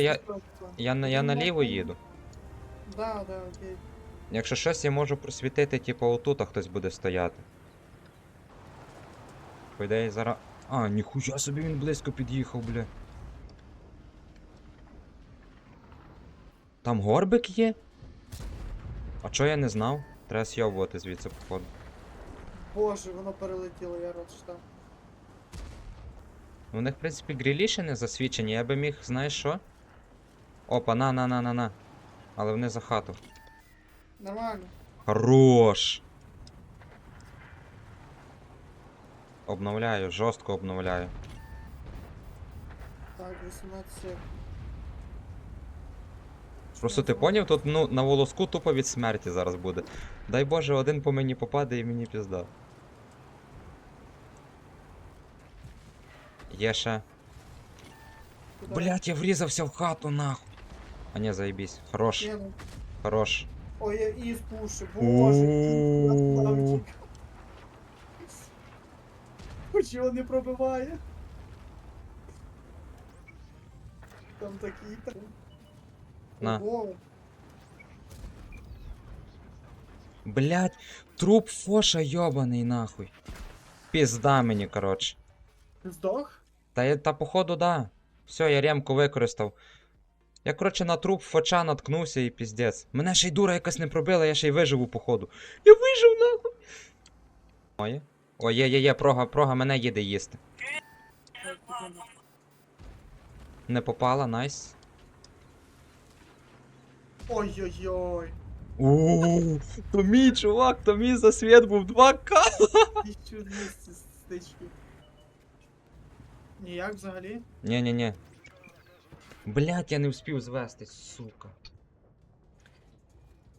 Я, я, на- я наліво їду. Да, да, окей. Якщо щось, я можу просвітити, типу, отут, а хтось буде стояти. По ідеї зараз. А, ніхуя собі він близько під'їхав, бля. Там горбик є? А чого я не знав? Треба сйобувати звідси, походу. Боже, воно перелетіло, я рад, що там. У них, в принципі, грілі ще не засвідчені, я би міг, знаєш що? Опа, на, на, на, на, на. Але вони за хату. Нормально. Хорош! Обновляю, жорстко обновляю. Так, 18. Просто ти поняв, тут ну, на волоску тупо від смерті зараз буде. Дай Боже, один по мені попаде і мені пізда. Є ще. Блять, я врізався в хату нахуй. А ні, заєбісь. Хорош, Ні, ну. хорош. Ой, я і спушу, боже, який красавчик. Хоч його не пробиває. Там там. На. Ого, Блять, труп Фоша йобаний нахуй. Пізда мені, коротше. ти здох? Та я та походу, да. Все, я ремку використав. Я, коротше, на труп фоча наткнувся і піздець. Мене ще й дура якась не пробила, я ще й виживу, походу. Я вижив нахуй. Моє? О, є, є, є, прога, прога мене їде їсти. Не попала, найс. Ой-ой-ой. Ууу, то мій чувак, то мій засвіт був 2К. Ніяк взагалі? Ні-ні-ні. Блять, я не встиг звести, сука.